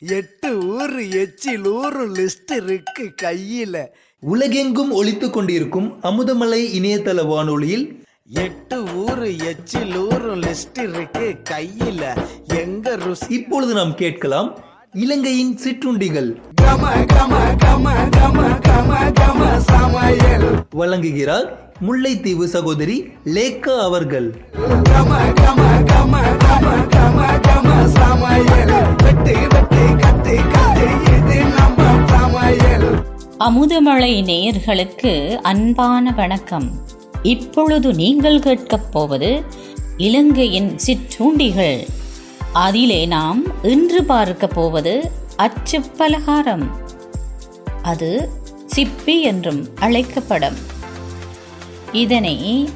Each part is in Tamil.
எட்டு ஊரு எச்சில் ஊரு லிஸ்ட் இருக்கு கையில. உலகெங்கும் ஒலித்துக் கொண்டிருக்கும் அமுதமலை இணையதள வானொலியில் எட்டு ஊரு எச்சில் ஊரு லிஸ்ட் இருக்கு கையில. எங்க ருசி இப்பொழுது நாம் கேட்கலாம் இலங்கையின் சிற்றுண்டிகள். கம கம கம கம கம கம சமையல். வழங்குகிறார் முல்லைத்தீவு சகோதரி லேக்கா அவர்கள். கம கம கம கம கம கம சமையல். வெட்டி வெட்டி அமுதமலை நேயர்களுக்கு அன்பான வணக்கம். இப்பொழுது நீங்கள் கேட்கப் போவது இலங்கையின் சிற்றூண்டிகள். அதிலே நாம் இன்று பார்க்க போவது அச்சு பலகாரம் அது சிப்பி என்றும் அழைக்கப்படும். இதனை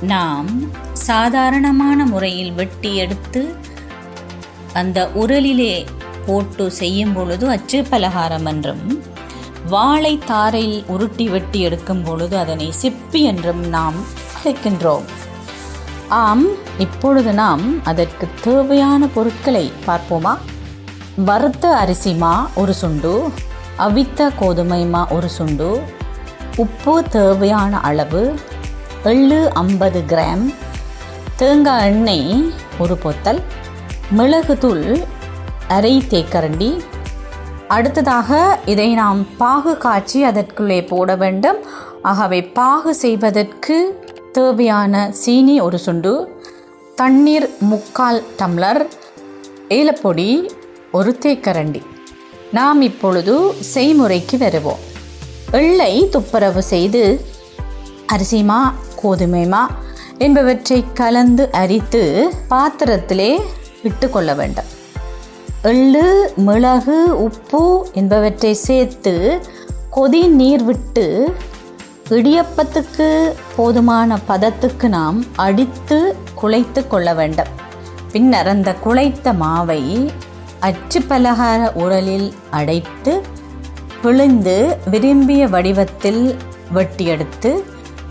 நாம் சாதாரணமான முறையில் வெட்டி எடுத்து அந்த உரலிலே போட்டு செய்யும் பொழுது அச்சு பலகாரம் என்றும் வாழைத்தாரையில் உருட்டி வெட்டி எடுக்கும் பொழுது அதனை சிப்பி என்றும் நாம் அழைக்கின்றோம். ஆம் இப்பொழுது நாம் அதற்கு தேவையான பொருட்களை பார்ப்போமா? வறுத்த அரிசிமா ஒரு சுண்டு அவித்த கோதுமை மா ஒரு சுண்டு உப்பு தேவையான அளவு எள்ளு ஐம்பது கிராம் தேங்காய் எண்ணெய் ஒரு பொத்தல் மிளகுத்தூள் அரை தேக்கரண்டி அடுத்ததாக இதை நாம் பாகு காய்ச்சி அதற்குள்ளே போட வேண்டும். ஆகவே பாகு செய்வதற்கு தேவையான சீனி ஒரு சுண்டு தண்ணீர் முக்கால் டம்ளர் ஏலப்பொடி ஒரு தேக்கரண்டி. நாம் இப்பொழுது செய்முறைக்கு வருவோம். எள்ளை துப்புரவு செய்து அரிசிமா கோதுமைமா என்பவற்றை கலந்து அரித்து பாத்திரத்திலே இட்டு கொள்ள வேண்டும். எள்ளு மிளகு உப்பு என்பவற்றை சேர்த்து கொதி நீர் விட்டு இடியப்பத்துக்கு போதுமான பதத்துக்கு நாம் அடித்து குழைத்து கொள்ள வேண்டும். பின்னர் அந்த குழைத்த மாவை அச்சு பலகார உரலில் அடைத்து பிழிந்து விரும்பிய வடிவத்தில் வெட்டியெடுத்து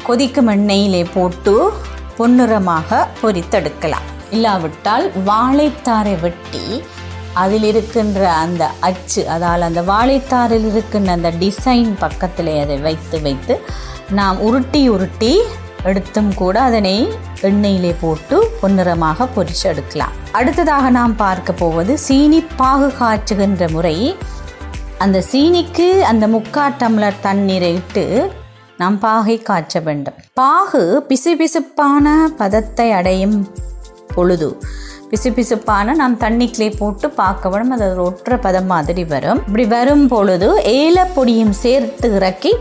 கொதிக்கும் எண்ணெயிலே போட்டு பொன்னுரமாக பொரித்தெடுக்கலாம். இல்லாவிட்டால் வாழைத்தாரை வெட்டி அதில் இருக்கின்ற அந்த அச்சு அதால் அந்த வாழைத்தாரில் இருக்கின்ற அந்த டிசைன் பக்கத்தில் அதை வைத்து வைத்து நாம் உருட்டி உருட்டி எடுத்தும் கூட அதனை எண்ணெயிலே போட்டு பொன்னிறமாக பொரிச்சு எடுக்கலாம். அடுத்ததாக நாம் பார்க்க போவது சீனி பாகு காய்ச்சுகின்ற முறை. அந்த சீனிக்கு அந்த முக்கா டம்ளர் தண்ணீரை இட்டு நாம் பாகை காய்ச்ச வேண்டும். பாகு பிசுபிசுப்பான பதத்தை அடையும் பொழுது பிசுபிசுப்பான நாம் தண்ணிக்குள்ளே போட்டு பார்க்க வேணும் அது ஒற்ற பதம் மாதிரி வரும். இப்படி வரும் பொழுது ஏலப்பொடியும் சேர்த்து இறக்கி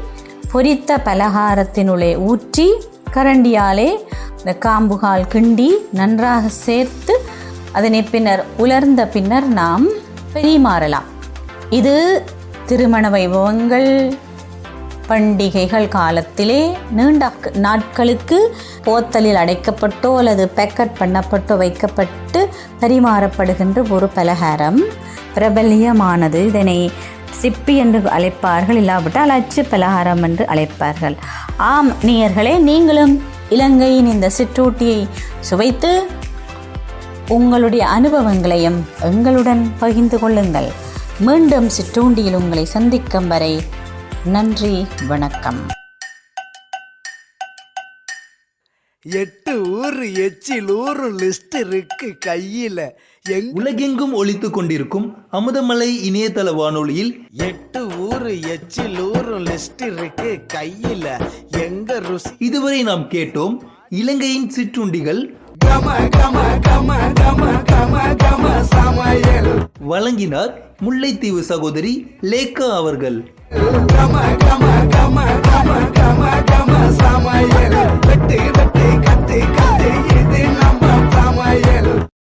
பொரித்த பலகாரத்தினுள்ளே ஊற்றி கரண்டியாலே இந்த காம்புகால் கிண்டி நன்றாக சேர்த்து அதனை பின்னர் உலர்ந்த பின்னர் நாம் பெரிமாறலாம். இது திருமண வைபவங்கள். பண்டிகைகள் காலத்திலே நீண்ட நாட்களுக்கு போத்தலில் அடைக்கப்பட்டோ அல்லது பேக்கெட் பண்ணப்பட்டோ வைக்கப்பட்டு பரிமாறப்படுகின்ற ஒரு பலகாரம். பிரபல்யமானது. இதனை சிப்பி என்று அழைப்பார்கள். இல்லாவிட்டால் அச்சு பலகாரம் என்று அழைப்பார்கள். ஆம் நேயர்களே நீங்களும் இலங்கையின் இந்த சிற்றூட்டியை சுவைத்து உங்களுடைய அனுபவங்களையும் எங்களுடன் பகிர்ந்து கொள்ளுங்கள். மீண்டும் சிற்றூண்டியில் உங்களை சந்திக்கும் வரை நன்றி வணக்கம். எட்டு ஊரு எச்சில் ஊரு லிஸ்ட் இருக்கு கையில. எங்க உலகெங்கும் ஒலித்துக் கொண்டிருக்கும் அமுதமலை இணையதள வானொலியில் எட்டு ஊரு எச்சில் ஊரு லிஸ்ட் இருக்கு கையில. எங்க ருசி இதுவரை நாம் கேட்டோம் இலங்கையின் சிற்றுண்டிகள். கம கம கம கம. வழங்கினார் முல்லைத்தீவு சகோதரி லேக்கா அவர்கள்.